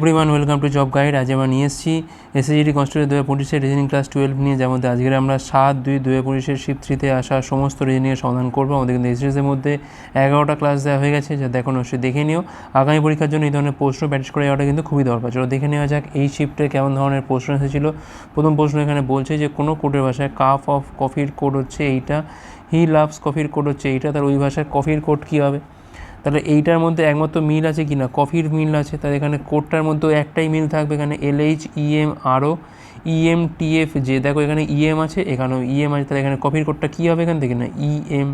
Everyone welcome to job guide আজ আমরা নিয়ে এসেছি এসএসজিডি কনস্টেবল দু হাজার পঁচিশের রিজনিং ক্লাস টুয়েলভ নিয়ে, যার মধ্যে আজকের আমরা সাত দুই দু হাজার পঁচিশের শিফট থ্রিতে আসা সমস্ত রিজনিংয়ের সমাধান করব। আমাদের কিন্তু এসএসের মধ্যে এগারোটা ক্লাস দেওয়া হয়ে গেছে, যা দেখুন অবশ্যই দেখে নিও। আগামী পরীক্ষার জন্য এই ধরনের প্রশ্ন প্র্যাকটিস করে যাওয়াটা কিন্তু খুবই দরকার। চলো দেখে নেওয়া যাক এই শিফটে কেমন ধরনের প্রশ্ন এসেছিল। প্রথম প্রশ্ন এখানে বলছে যে, কোনো কোডের ভাষায় কাপ অফ কফির কোড হচ্ছে এইটা। হি লাভস কফির কোড হচ্ছে এইটা। তার ওই ভাষায় কফির কোড কী হবে? তাহলে এইটার মধ্যে একমাত্র মিল আছে কি না? কফির মিল আছে। তাহলে এখানে কোডটার মধ্যেও একটাই মিল থাকবে। এখানে এল এইচ ইএম আরও ইএম টিএফ যে দেখো এখানে ইএম আছে, এখানেও ইএম আছে। তাহলে এখানে কফির কোডটা কী হবে এখান থেকে না? ইএম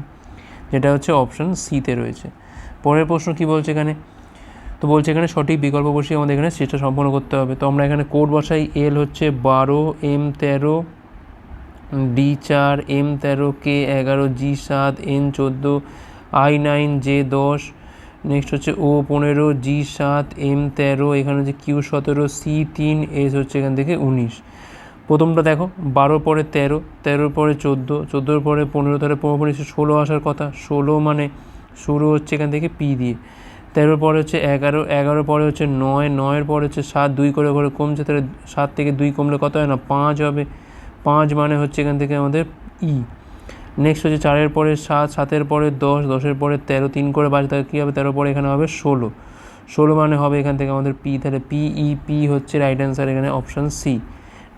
যেটা হচ্ছে অপশান সিতে রয়েছে। পরের প্রশ্ন কী বলছে এখানে? তো বলছে এখানে সঠিক বিকল্প বসিয়ে আমাদের এখানে চেষ্টা সম্পন্ন করতে হবে। তো আমরা এখানে কোড বসাই। এল হচ্ছে বারো এম তেরো ডি চার এম তেরো কে এগারো জি সাত এন চোদ্দ আই নাইন জে দশ নেক্সট হচ্ছে ও পনেরো জি সাত এম তেরো, এখানে হচ্ছে কিউ সতেরো সি তিন এস হচ্ছে এখান থেকে উনিশ। প্রথমটা দেখো, বারো পরে তেরো তেরোর পরে চোদ্দ চোদ্দোর পরে পনেরো, তাহলে পনেরো পরে ষোলো আসার কথা। ষোলো মানে শুরু হচ্ছে এখান থেকে পি দিয়ে। তেরোর পরে হচ্ছে এগারো এগারোর পরে হচ্ছে নয়, নয়ের পরে হচ্ছে সাত, দুই করে করে কমছে, তাহলে সাত থেকে দুই কমলে কত হয় না? পাঁচ হবে। পাঁচ মানে হচ্ছে এখান থেকে আমাদের ই নেক্সট হচ্ছে চারের পরে সাত, সাতের পরে দশ, দশের পরে তেরো, তিন করে বাজে তাহলে কী হবে? তেরো পরে এখানে হবে ষোলো। ষোলো মানে হবে এখান থেকে আমাদের পি তাহলে পি ই পি হচ্ছে রাইট অ্যান্সার এখানে অপশান সি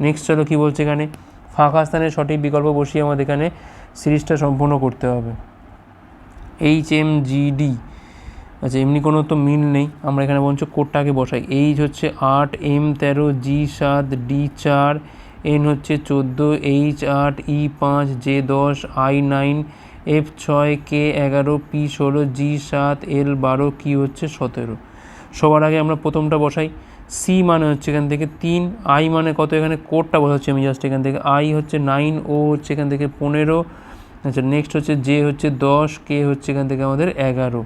নেক্সট চলো কী বলছে এখানে? ফাঁকা স্থানের সঠিক বিকল্প বসিয়ে আমাদের এখানে সিরিজটা সম্পূর্ণ করতে হবে। এইচ এম জি ডি আচ্ছা এমনি কোনো তো মিল নেই। আমরা এখানে বলছো কোডটাকে বসাই। এইচ হচ্ছে আট এম তেরো জি সাত ডি চার এন হচ্ছে চোদ্দ এইচ আট ই পাঁচ জে দশ আই নাইন এফ ছয় কে এগারো পি ষোলো জি সাত এল বারো কি হচ্ছে সতেরো। সবার আগে আমরা প্রথমটা বসাই। সি মানে হচ্ছে এখান থেকে তিন আই মানে কত? এখানে কোডটা বসাচ্ছি আমি জাস্ট এখান থেকে। আই হচ্ছে নাইন ও হচ্ছে এখান থেকে পনেরো। আচ্ছা নেক্সট হচ্ছে জে হচ্ছে দশ কে হচ্ছে এখান থেকে আমাদের এগারো।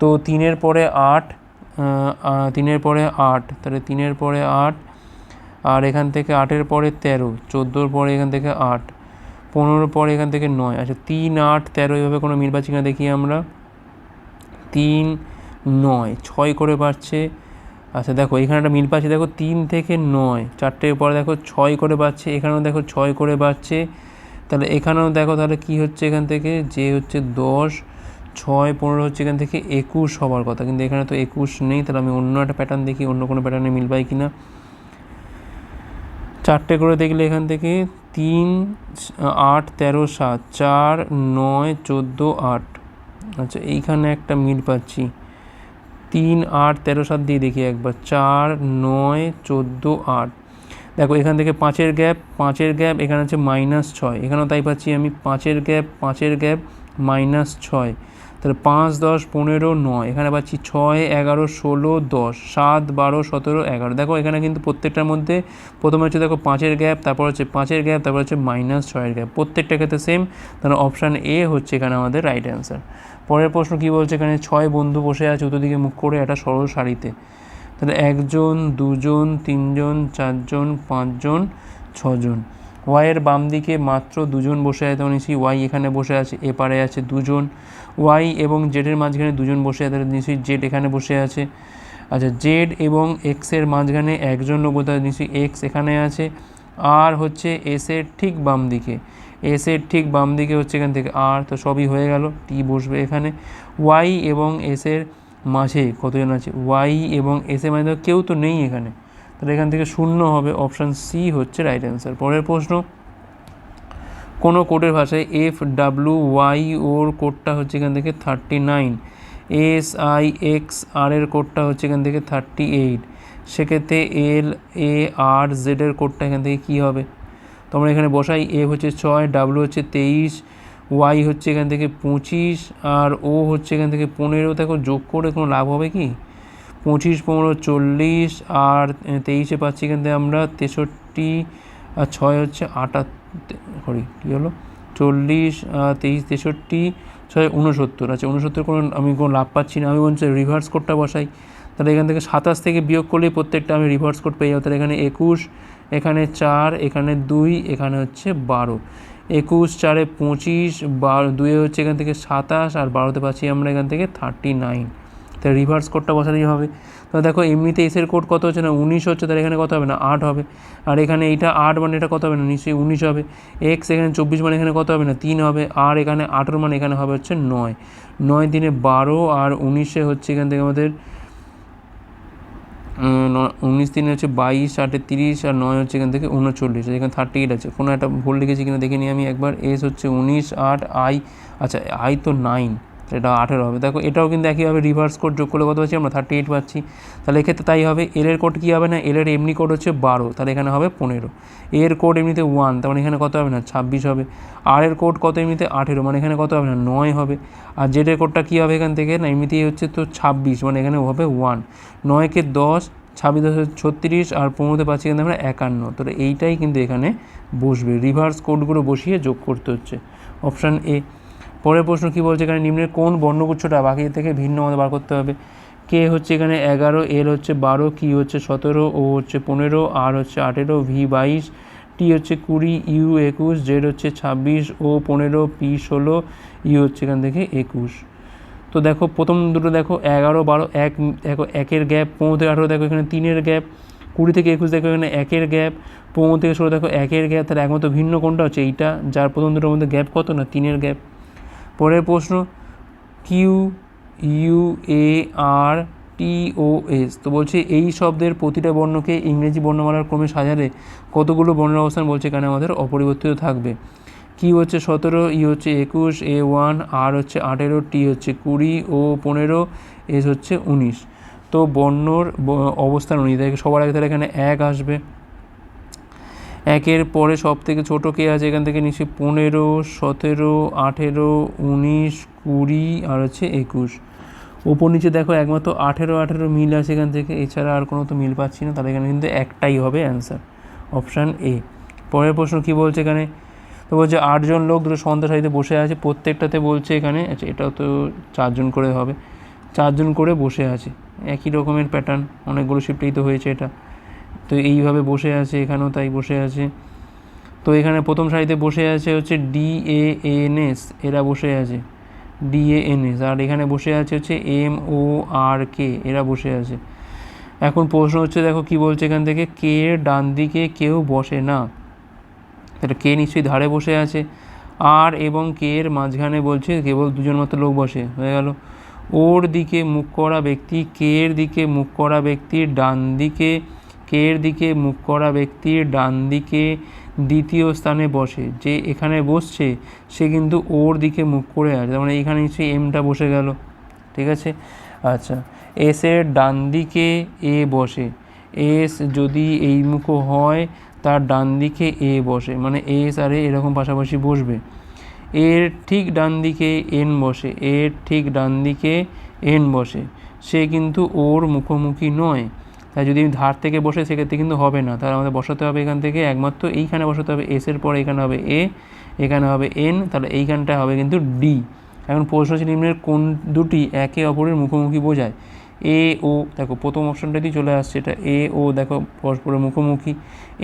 তো তিনের পরে আট তিনের পরে আট, তাহলে তিনের পরে আট আর এখান থেকে আটের পরে তেরো, চোদ্দোর পরে এখান থেকে আট, পনেরোর পরে এখান থেকে নয়। আচ্ছা তিন, আট, তেরো এইভাবে কোনো মিল পাচ্ছি না দেখি আমরা। তিন, নয়, ছয় করে পাচ্ছে আচ্ছা দেখো, এখানে একটা মিল পাচ্ছে। দেখো, তিন থেকে নয়, চারটের পরে দেখো ছয় করে পাচ্ছে এখানেও দেখো ছয় করে পাচ্ছে তাহলে এখানেও দেখো তাহলে কি হচ্ছে এখান থেকে? যে হচ্ছে দশ, ছয়, পনেরো হচ্ছে এখান থেকে একুশ হওয়ার কথা। কিন্তু এখানে তো একুশ নেই। তাহলে আমি অন্য একটা প্যাটার্ন দেখি, অন্য কোনো প্যাটার্নে মিল পাই কি না চারটে করে দেখলে এখান থেকে তিন, আট, তেরো, সাত, চার, নয়, চোদ্দ, আট। আচ্ছা এইখানে একটা মিল পাচ্ছি। তিন, আট, তেরো, সাত দিয়ে দেখি একবার। চার, নয়, চোদ্দ, আট। দেখো, এখান থেকে পাঁচের গ্যাপ পাঁচের গ্যাপ, এখানে হচ্ছে মাইনাস ছয়। এখানেও তাই পাচ্ছি আমি পাঁচের গ্যাপ পাঁচের গ্যাপ, মাইনাস ছয়। তাহলে পাঁচ, দশ, পনেরো, নয়। এখানে পাচ্ছি ছয়, এগারো, ষোলো, দশ, সাত, বারো, সতেরো, এগারো। দেখো, এখানে কিন্তু প্রত্যেকটার মধ্যে প্রথমে হচ্ছে দেখো পাঁচের গ্যাপ, তারপর হচ্ছে পাঁচের গ্যাপ, তারপর হচ্ছে মাইনাস ছয়ের গ্যাপ। প্রত্যেকটা ক্ষেত্রে সেম তাহলে অপশান এ হচ্ছে এখানে আমাদের রাইট অ্যান্সার পরের প্রশ্ন কী বলছে এখানে? ছয় বন্ধু বসে আছে উত্তরদিকে মুখ করে, একটা সরল সারিতে। তাহলে একজন, দুজন, তিনজন, চারজন, পাঁচজন, ছজন। ওয়াইয়ের বাম দিকে মাত্র দুজন বসে আছে, তখন নিশ্চয়ই ওয়াই এখানে বসে আছে এপারে আছে দুজন। ওয়াই এবং জেডের মাঝখানে দুজন বসে আছে নিশ্চয়ই জেড এখানে বসে আছে। আচ্ছা জেড এবং এক্সের মাঝখানে একজন লোক তাহলে নিশ্চয়ই এক্স এখানে আছে। আর হচ্ছে এসের ঠিক বাম দিকে এসের ঠিক বাম দিকে হচ্ছে এখান থেকে আর, তো সবই হয়ে গেল, টি বসবে এখানে। ওয়াই এবং এসের মাঝে কতজন আছে? ওয়াই এবং এসের মাঝে কেউ তো নেই এখানে। তাহলে এখান থেকে শূন্য হবে, অপশান সি হচ্ছে রাইট অ্যান্সার পরের প্রশ্ন কোনো কোডের ভাষায় এফ ডাব্লু ওয়াই ওর কোডটা হচ্ছে এখান থেকে thirty nine S I X R এর কোডটা হচ্ছে এখান থেকে থার্টি এইট। সেক্ষেত্রে এল, এ, আর জেডের কোডটা এখান থেকে কী হবে? তো আমরা এখানে বসাই, এ হচ্ছে ছয় ডাব্লু হচ্ছে তেইশ, ওয়াই হচ্ছে এখান থেকে পঁচিশ, আর ও হচ্ছে এখান থেকে পনেরো। দেখো যোগ করে কোনো লাভ হবে কি? পঁচিশ, পনেরো, চল্লিশ, আর তেইশে পাচ্ছি এখান থেকে আমরা তেষট্টি, আর ছয় হচ্ছে আটা সরি, কী হলো? চল্লিশ তেইশ, তেষট্টি, ছয় উনসত্তর আচ্ছা উনসত্তর কোনো, আমি কোনো লাভ পাচ্ছি না, আমি বলছি রিভার্স কোডটা বসাই। তাহলে এখান থেকে সাতাশ থেকে বিয়োগ করলেই প্রত্যেকটা আমি রিভার্স কোড পেয়ে যাব। তাহলে এখানে একুশ, এখানে চার, এখানে দুই, এখানে হচ্ছে বারো। একুশ, চারে পঁচিশ, বারো, দুয়ে হচ্ছে এখান থেকে সাতাশ, আর বারোতে পাচ্ছি আমরা এখান থেকে থার্টি নাইন তাহলে রিভার্স কোডটা বসালেই হবে। তো দেখো, এমনিতে এসের কোড কত হচ্ছে না? উনিশ হচ্ছে, তাহলে এখানে কত হবে না? আট হবে। আর এখানে এইটা আট মানে এটা কত হবে না? নিশ্চয়ই উনিশ হবে। এক্স এখানে চব্বিশ মানে এখানে কত হবে না? তিন হবে। আর এখানে আঠেরো মানে এখানে হবে হচ্ছে নয়। নয় দিনে বারো আর উনিশে হচ্ছে এখান থেকে আমাদের উনিশ দিনে হচ্ছে বাইশ, আটে তিরিশ আর নয় হচ্ছে এখান থেকে উনচল্লিশ। এখানে থার্টি এইট আছে। কোনো একটা ভুল লিখেছি কিনা দেখে নিই আমি। একবার এস হচ্ছে উনিশ, আট আই আচ্ছা আই তো নাইন এটা আঠেরো হবে। দেখো, এটাও কিন্তু একইভাবে রিভার্স কোড যোগ করলে কত পাচ্ছি আমরা? থার্টি এইট পাচ্ছি। তাহলে এক্ষেত্রে তাই হবে এল এর কোড কী হবে না? এল এর এমনি কোড হচ্ছে বারো, তাহলে এখানে হবে পনেরো। এর কোড এমনিতে ওয়ান তার মানে এখানে কত হবে না? ছাব্বিশ হবে। আর এর কোড কত এমনিতে? আঠেরো মানে এখানে কত হবে না? নয় হবে। আর জেডের কোডটা কী হবে এখান থেকে? না, এমনিতেই হচ্ছে তো ছাব্বিশ মানে এখানে হবে ওয়ান নয়কে দশ, ছাব্বিশ দশ ছত্রিশ, আর পনেরোতে পাচ্ছি কিন্তু আমরা একান্ন। তো এইটাই কিন্তু এখানে বসবে। রিভার্স কোডগুলো বসিয়ে যোগ করতে হচ্ছে। অপশান এ পরের প্রশ্ন কী বলছে? এখানে নিম্নের কোন বর্ণগুচ্ছটা? বাকি থেকে ভিন্ন আমাদের বার করতে হবে। কে হচ্ছে এখানে এগারো, এল হচ্ছে বারো, কি হচ্ছে সতেরো, ও হচ্ছে পনেরো, আর হচ্ছে আঠেরো, ভি বাইশ, টি হচ্ছে কুড়ি, ইউ একুশ, জেড হচ্ছে ছাব্বিশ, ও পনেরো, পি ষোলো ইউ হচ্ছে এখান থেকে একুশ। তো দেখো, প্রথম দুটো দেখো, এগারো, বারো, এক, দেখো, একের গ্যাপ, পনেরো থেকে আঠেরো দেখো এখানে তিনের গ্যাপ, কুড়ি থেকে একুশ দেখো এখানে একের গ্যাপ, পনেরো থেকে ষোলো দেখো একের গ্যাপ, তাহলে একমাত্র ভিন্ন কোনটা হচ্ছে এইটা? যার প্রথম দুটোর মধ্যে গ্যাপ কত না তিনের গ্যাপ? পরের প্রশ্ন Q U A R T O S তো বলছে, এই শব্দের প্রতিটা বর্ণকে ইংরেজি বর্ণমালার ক্রমে সাজালে কতগুলো বর্ণের অবস্থান বলছে এখানে আমাদের অপরিবর্তিত থাকবে। কি হচ্ছে সতেরো ই হচ্ছে একুশ এ ওয়ান আর হচ্ছে আঠেরো টি হচ্ছে কুড়ি ও পনেরো এস হচ্ছে উনিশ। তো বর্ণর অবস্থান অনুযায়ী, সবার আগে তাহলে এখানে এক আসবে। একের পরে সব থেকে ছোটো কে আছে? এখান থেকে নিশ্চয়ই পনেরো, সতেরো, আঠেরো, উনিশ, কুড়ি আর হচ্ছে একুশ। ওপর নিচে দেখো একমাত্র আঠেরো আঠেরো মিল আছে এখান থেকে। এছাড়া আর কোনো তো মিল পাচ্ছি না, তাহলে এখানে কিন্তু একটাই হবে অ্যান্সার অপশান এ পরের প্রশ্ন কী বলছে এখানে? তো বলছে আটজন লোক দুটো সন্ধ্যা সারিতে বসে আছে, প্রত্যেকটাতে বলছে এখানে আচ্ছা এটাও তো চারজন করে হবে, চারজন করে বসে আছে। একই রকমের প্যাটার্ন অনেকগুলো শিফটেই তো হয়েছে এটা। তো এইভাবে বসে আছে, এখানেও তাই বসে আছে। তো এখানে প্রথম সারিতে বসে আছে হচ্ছে ডি এ এন এস এরা বসে আছে। ডি এ এন এস আর এখানে বসে আছে হচ্ছে এম ও আর কে এরা বসে আছে। এখন প্রশ্ন হচ্ছে, দেখো কি বলছে এখান থেকে? কে ডান দিকে কেউ বসে না? এটা কে নিশ্চয়ই ধারে বসে আছে? আর এবং কে এর মাঝখানে বলছে কেবল দুজন মাত্র লোক বসে, হয়ে গেল। ওর দিকে মুখ করা ব্যক্তি, কে এর দিকে মুখ করা ব্যক্তির ডান দিকে কে এর দিকে মুখ করা ব্যক্তির ডান দিকে দ্বিতীয় স্থানে বসে। যে এখানে বসছে, সে কিন্তু ওর দিকে মুখ করে আছে মানে এখানে নিশ্চয়ই এমটা বসে গেল। ঠিক আছে? আচ্ছা। এস এর ডান দিকে এ বসে। এস যদি এই মুখো হয়, তার ডান দিকে এ বসে। মানে এস আর এরকম পাশাপাশি বসবে। এর ঠিক ডান দিকে এন বসে। এর ঠিক ডান দিকে এন বসে। সে কিন্তু ওর মুখোমুখি নয়। তাই যদি আমি ধার থেকে বসে, সেক্ষেত্রে কিন্তু হবে না। তাহলে আমাদের বসাতে হবে এখান থেকে একমাত্র, এইখানে বসাতে হবে এস এর পরে এখানে হবে এ এখানে হবে এন তাহলে এইখানটা হবে কিন্তু ডি এখন প্রশ্ন নিম্নের কোন দুটি একে অপরের মুখোমুখি বোঝায়? এ ও দেখো প্রথম অপশনটাতেই চলে আসছে এটা। এ ও দেখো পরস্পরের মুখোমুখি।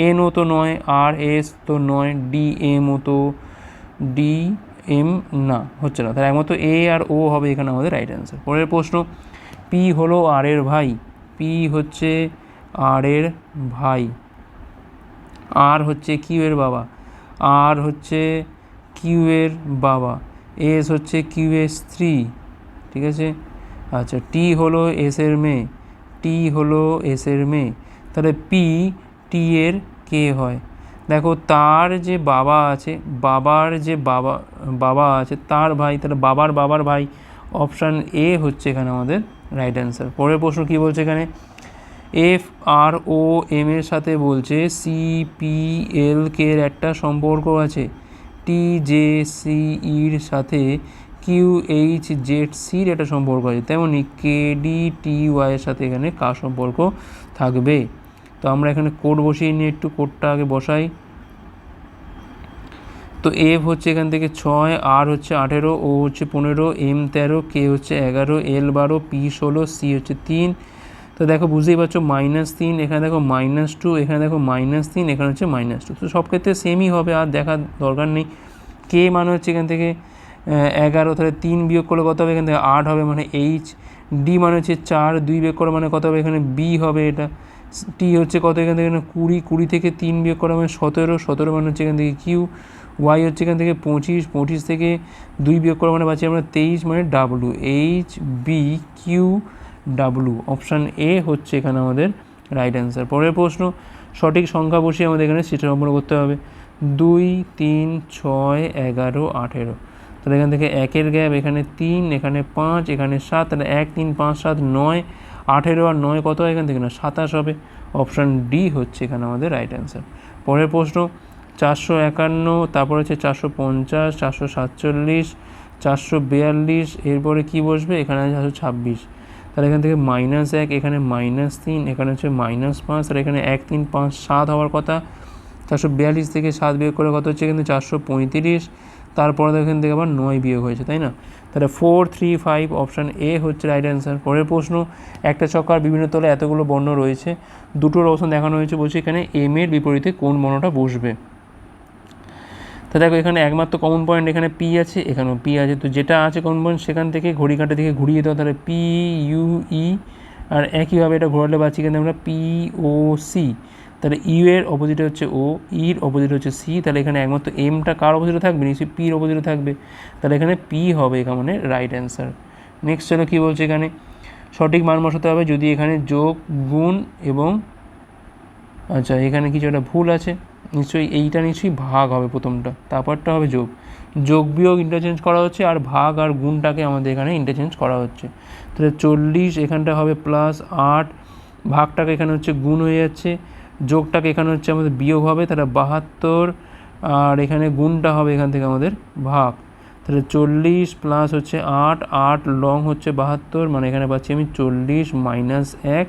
এন ও তো নয় আর এস তো নয় ডি এম ও তো ডি এম না, হচ্ছে না। তাহলে একমাত্র এ আর ও হবে এখানে আমাদের রাইট অ্যান্সার পরের প্রশ্ন পি হলো আর এর ভাই। পি হচ্ছে আর এর ভাই। আর হচ্ছে কিউ এর বাবা। আর হচ্ছে কিউ এর বাবা। এস হচ্ছে কিউ এর স্ত্রী। ঠিক আছে? আচ্ছা টি হলো এস এর মেয়ে। টি হলো এস এর মেয়ে। তাহলে পি টি এর কে হয়। দেখো, তার যে বাবা আছে, বাবার যে বাবা বাবা আছে, তার ভাই, তাহলে বাবার বাবার ভাই অপশান এ হচ্ছে এখানে আমাদের। রাইট অ্যান্সার পরের প্রশ্ন কী বলছে এখানে? এফ আর ও এম এর সাথে বলছে সি পি এল কে এর একটা সম্পর্ক আছে। টি জে সি ইর সাথে কিউ এইচ জেড সির একটা সম্পর্ক আছে। তেমনি কে ডি টি ওয়াই এর সাথে এখানে কার সম্পর্ক থাকবে। তো আমরা এখানে কোড বসিয়ে নিয়ে একটু কোডটা আগে বসাই। তো এফ হচ্ছে এখান থেকে ছয়, আর হচ্ছে আঠেরো, ও হচ্ছে পনেরো, এম তেরো, কে হচ্ছে এগারো, এল বারো, পি ষোলো, সি হচ্ছে তিন। তো দেখো বুঝতেই পারছ মাইনাস তিন, এখানে দেখো মাইনাস টু এখানে দেখো মাইনাস তিন, এখানে হচ্ছে মাইনাস টু তো সব ক্ষেত্রে সেমই হবে, আর দেখার দরকার নেই। কে মানে হচ্ছে এখান থেকে এগারো, তাহলে তিন বিয়োগ করলে কত হবে? এখান থেকে আট হবে মানে এইচ ডি মানে হচ্ছে চার, দুই বিয়োগ করা মানে কত হবে? এখানে বি হবে এটা। টি হচ্ছে কত এখান থেকে? কুড়ি কুড়ি থেকে তিন বিয়োগ করা মানে সতেরো সতেরো মানে হচ্ছে এখান থেকে কিউ। ওয়াই হচ্ছে এখান থেকে পঁচিশ পঁচিশ থেকে দুই বিয়োগ করা মানে পাচ্ছি আমরা তেইশ মানে W. H B Q W. Option A হচ্ছে এখানে আমাদের রাইট অ্যান্সার। পরের প্রশ্ন, সঠিক সংখ্যা বসিয়ে আমাদের এখানে সেটা সম্পন্ন করতে হবে। দুই, তিন, ছয়, এগারো, আঠেরো। তাহলে এখান থেকে একের গ্যাপ, এখানে তিন, এখানে পাঁচ, এখানে সাত, তাহলে এক, তিন, পাঁচ, সাত, নয় আঠেরো আর নয় কত? হয় এখান থেকে না সাতাশ হবে। অপশান ডি হচ্ছে এখানে আমাদের রাইট অ্যান্সার পরের প্রশ্ন, চারশো একান্ন, তারপর হচ্ছে চারশো পঞ্চাশ, চারশো সাতচল্লিশ, চারশো বিয়াল্লিশ, এরপরে কী বসবে? এখানে আছে চারশো ছাব্বিশ। তাহলে এখান থেকে মাইনাস এক, এখানে মাইনাস তিন, এখানে হচ্ছে মাইনাস পাঁচ, আর এখানে এক, তিন, পাঁচ, সাত হওয়ার কথা। চারশো বিয়াল্লিশ থেকে সাত বিয়োগ করে কত হচ্ছে? কিন্তু চারশো পঁয়ত্রিশ, তারপরে তো এখান থেকে আবার নয় বিয়োগ হয়েছে, তাই না? তাহলে four three five option A হচ্ছে রাইট অ্যান্সার পরের প্রশ্ন, একটা চক্কার বিভিন্ন তলে এতগুলো বর্ণ রয়েছে, দুটোর অবস্থান দেখানো হয়েছে বলছে এখানে এম এর বিপরীতে কোন বর্ণটা বসবে। তা দেখো, এখানে একমাত্র কমন পয়েন্ট এখানে পি আছে, এখানেও পি আছে। তো যেটা আছে কমন পয়েন্ট সেখান থেকে ঘড়ি কাঁটা থেকে ঘুরিয়ে দাও, তাহলে পি ইউ ই আর একইভাবে এটা ঘোরালে পাচ্ছি কিন্তু আমরা পি ও সি তাহলে ইউ এর অপোজিটে হচ্ছে ও, ইর অপোজিট হচ্ছে সি, তাহলে এখানে একমাত্র এমটা কার অপোজিটে থাকবে? নিশ্চয়ই পির অপোজিটে থাকবে। তাহলে এখানে পি হবে এখানে মানে রাইট অ্যান্সার নেক্সট চলো কী বলছে এখানে? সঠিক মান বসাতে হবে যদি এখানে যোগ, গুণ এবং আচ্ছা এখানে কিছু একটা ভুল আছে, নিশ্চয়ই এইটা নিশ্চয়ই ভাগ হবে প্রথমটা, তারপরটা হবে যোগ। যোগ বিয়োগ ইন্টারচেঞ্জ করা হচ্ছে আর ভাগ আর গুণটাকে আমাদের এখানে ইন্টারচেঞ্জ করা হচ্ছে। তাহলে চল্লিশ এখানটা হবে প্লাস আট, ভাগটাকে এখানে হচ্ছে গুণ হয়ে যাচ্ছে। যোগটাকে এখানে হচ্ছে আমাদের বিয়োগ হবে, তাহলে বাহাত্তর, আর এখানে গুণটা হবে এখান থেকে আমাদের ভাগ। তাহলে চল্লিশ প্লাস হচ্ছে আট আট লং হচ্ছে বাহাত্তর মানে এখানে পাচ্ছি আমি চল্লিশ মাইনাস এক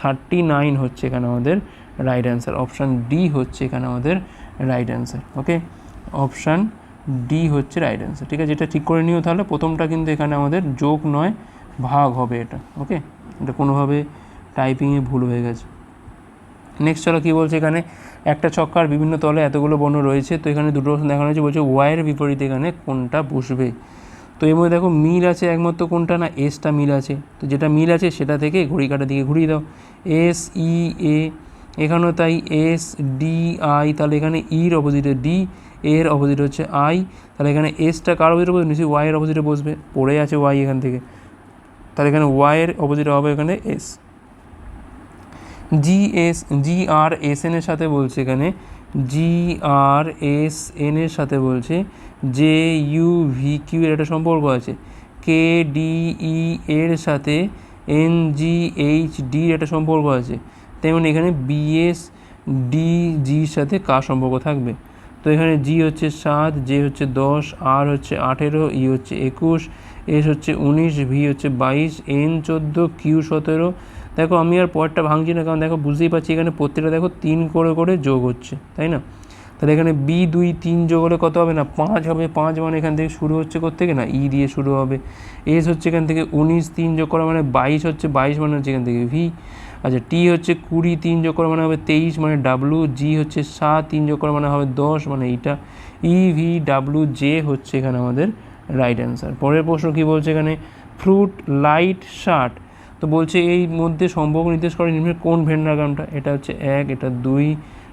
থার্টি নাইন হচ্ছে এখানে আমাদের রাইট অ্যান্সার অপশান ডি হচ্ছে এখানে আমাদের right answer okay option D হচ্ছে রাইট অ্যান্সার ঠিক আছে? এটা ঠিক করে নিও তাহলে, প্রথমটা কিন্তু এখানে আমাদের যোগ নয়, ভাগ হবে এটা ওকে এটা কোনোভাবে টাইপিংয়ে ভুল হয়ে গেছে। নেক্সট চলো কী বলছে এখানে? একটা চক্কার বিভিন্ন তলে এতগুলো বর্ণ রয়েছে, তো এখানে দুটো অপশন দেখানো হয়েছে, বলছে ওয়াইয়ের বিপরীতে এখানে কোনটা বসবে? তো এর মধ্যে দেখো মিল আছে একমাত্র কোনটা না এসটা মিল আছে? তো যেটা মিল আছে সেটা থেকে ঘড়ি কাটার দিকে ঘুরিয়ে দাও। এস ই এ এখানেও তাই এস ডি আই তাহলে এখানে ইর অপোজিটে ডি এর অপোজিট হচ্ছে আই তাহলে এখানে এসটা কার অপোজিটে বসবে? নিশ্চয়ই ওয়াইয়ের অপোজিটে বসবে। পড়ে আছে ওয়াই এখান থেকে। তাহলে এখানে ওয়াইয়ের অপোজিটে হবে এখানে S G S G R S এনের সাথে বলছে এখানে। জি আর এস এন এর সাথে বলছে। জে ইউ ভি কিউ এর একটা সম্পর্ক আছে। কে ডি ই এর সাথে এন জি এইচ ডির একটা সম্পর্ক আছে। তেমন এখানে বিএস ডি সাথে কার সম্পর্ক থাকবে? তো এখানে জি হচ্ছে সাত জে হচ্ছে দশ আর হচ্ছে আঠেরো ই হচ্ছে একুশ এস হচ্ছে উনিশ ভি হচ্ছে বাইশ এন চোদ্দ কিউ সতেরো দেখো আমি আর পরেরটা ভাঙছি না, কারণ দেখো বুঝতেই পারছি এখানে প্রত্যেকটা দেখো তিন করে করে যোগ হচ্ছে, তাই না? তাহলে এখানে বি দুই তিন যোগ হলে কত হবে না? পাঁচ হবে, পাঁচ মানে এখান থেকে শুরু হচ্ছে থেকে না ই দিয়ে শুরু হবে। এস হচ্ছে এখান থেকে উনিশ তিন যোগ করা মানে বাইশ হচ্ছে, বাইশ মানে হচ্ছে এখান থেকে ভি আচ্ছা টি হচ্ছে কুড়ি তিন যোগ করা মানে হবে তেইশ মানে ডাব্লু জি হচ্ছে সাত তিন যোগ করা মানে হবে দশ মানে এইটা। ই ভি ডাব্লু জে হচ্ছে এখানে আমাদের রাইট অ্যান্সার পরের প্রশ্ন কী বলছে এখানে? ফ্রুট লাইট শার্ট তো বলছে এই মধ্যে সম্পর্ক নির্দেশ করে নিম্নের কোন ভেন্ডাগ্রামটা এটা হচ্ছে এক, এটা দুই,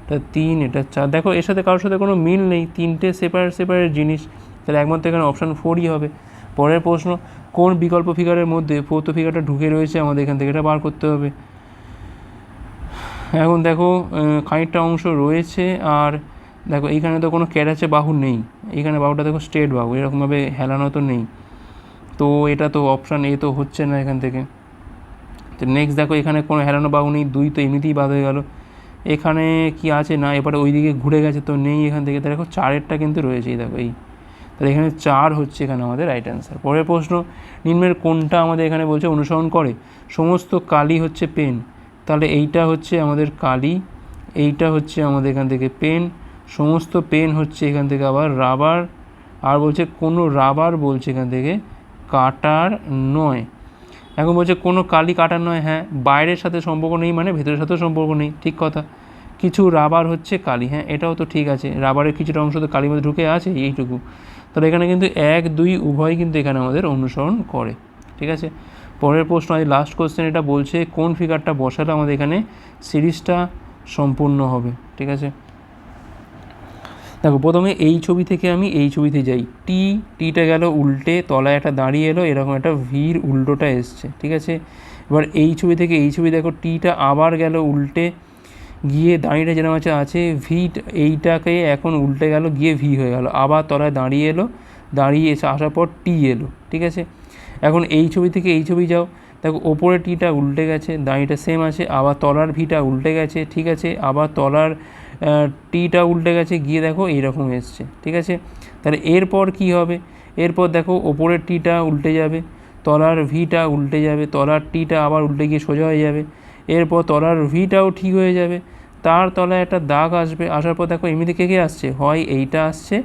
এটা তিন, এটা চার। দেখো, এর সাথে কারোর সাথে কোনো মিল নেই। তিনটে সেপারেট সেপারেট জিনিস। তাহলে একমাত্র এখানে অপশান ফোরই হবে। পরের প্রশ্ন, কোন বিকল্প ফিগারের মধ্যে ফোর্থ ফিগারটা ঢুকে রয়েছে? আমাদের এখান থেকে এটা বার করতে হবে। এখন দেখো খানিকটা অংশ রয়েছে আর দেখো, এইখানে তো কোনো ক্যারাচে বাহু নেই। এইখানে বাহুটা দেখো স্ট্রেট বাহু। এরকমভাবে হেলানো তো নেই। তো এটা তো অপশান এ তো হচ্ছে না এখান থেকে। তো নেক্সট দেখো এখানে কোনো হেলানো বাহু নেই, দুই তো এমনিতেই বাদ হয়ে গেল। এখানে কি আছে? না, এবারে ওই দিকে ঘুরে গেছে তো নেই এখান থেকে। দেখো চারেরটা কিন্তু রয়েছে এই দেখো, এই। তাহলে এখানে চার হচ্ছে এখানে আমাদের রাইট অ্যান্সার পরের প্রশ্ন, নিম্নের কোনটা আমাদের এখানে বলছে অনুসরণ করে? সমস্ত কালি হচ্ছে পেন তাহলে এইটা হচ্ছে আমাদের কালি, এইটা হচ্ছে আমাদের এখান থেকে পেন সমস্ত পেন হচ্ছে এখান থেকে আবার রাবার আর বলছে কোনো রাবার বলছে এখান থেকে কাটার নয়। এখন বলছে, কোনো কালি কাটার নয় হ্যাঁ বাইরের সাথে সম্পর্ক নেই মানে ভেতরের সাথেও সম্পর্ক নেই, ঠিক কথা। কিছু রাবার হচ্ছে কালি হ্যাঁ এটাও তো ঠিক আছে, রাবারের কিছুটা অংশ তো কালির মধ্যে ঢুকে আছে, এইটুকু। তাহলে এখানে কিন্তু এক, দুই, উভয় কিন্তু এখানে আমাদের অনুসরণ করে, ঠিক আছে? পরের প্রশ্ন আজ লাস্ট কোশ্চেন এটা বলছে, কোন ফিগারটা বসালে আমাদের এখানে সিরিজটা সম্পূর্ণ হবে, ঠিক আছে? দেখো, প্রথমে এই ছবি থেকে আমি এই ছবিতে যাই। টি টিটা গেল উল্টে, তলায় একটা দাঁড়িয়ে এলো, এরকম একটা ভির উল্টোটা এসছে, ঠিক আছে? এবার এই ছবি থেকে এই ছবি দেখো টিটা আবার গেল উল্টে, গিয়ে দাঁড়িয়েটা যেরকম আছে আছে ভি এইটাকে এখন উল্টে গেল, গিয়ে ভি হয়ে গেল, আবার তলায় দাঁড়িয়ে এলো, দাঁড়িয়ে এসে আসার পর টি এলো, ঠিক আছে? এখন এই ছবি থেকে এই ছবি যাও, দেখো, ওপরে টিটা উল্টে গেছে দাঁড়িয়েটা সেম আছে, আবার তলার ভিটা উল্টে গেছে, ঠিক আছে? আবার তলার টিটা উল্টে গেছে, গিয়ে দেখো এইরকম এসছে, ঠিক আছে? তাহলে এরপর কি হবে? এরপর দেখো ওপরের টিটা উল্টে যাবে, তলার ভিটা উল্টে যাবে, তলার টিটা আবার উল্টে গিয়ে সোজা হয়ে যাবে, এরপর তলার ভিটাও ঠিক হয়ে যাবে, তার তলায় একটা দাগ আসবে, আসার পর দেখো এমনিতে কে কে আসছে? হয় এইটা আসছে,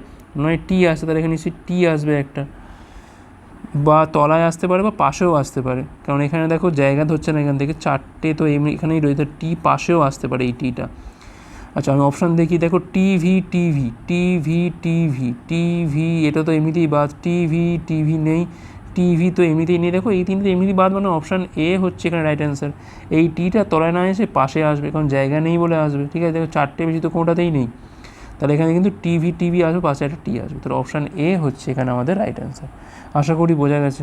নয় টি আসছে, তাহলে এখানে নিশ্চয়ই টি আসবে একটা, বা তলায় আসতে পারে বা পাশেও আসতে পারে, কারণ এখানে দেখো জায়গা ধরছে না এখান থেকে, চারটে তো এমনি এখানেই রয়েছে, টি পাশেও আসতে পারে এই টিটা। আচ্ছা আমি অপশান দেখি, দেখো TV TV TV TV TV এটা তো এমনিতেই বাদ টিভি টিভি নেই টিভি তো এমনিতেই নেই। দেখো এই তিনটে এমনিতেই বাদ মানে অপশান এ হচ্ছে এখানে রাইট অ্যান্সার এই টিটা তলায় না এসে পাশে আসবে, কারণ জায়গা নেই বলে আসবে। ঠিক আছে, দেখো চারটে বেশি তো কোনোটাতেই নেই। তাহলে এখানে কিন্তু টিভি টিভি আসবে, পাশে একটা টি আসবে। তাহলে অপশান এ হচ্ছে এখানে আমাদের রাইট অ্যান্সার আশা করি বোঝা গেছে।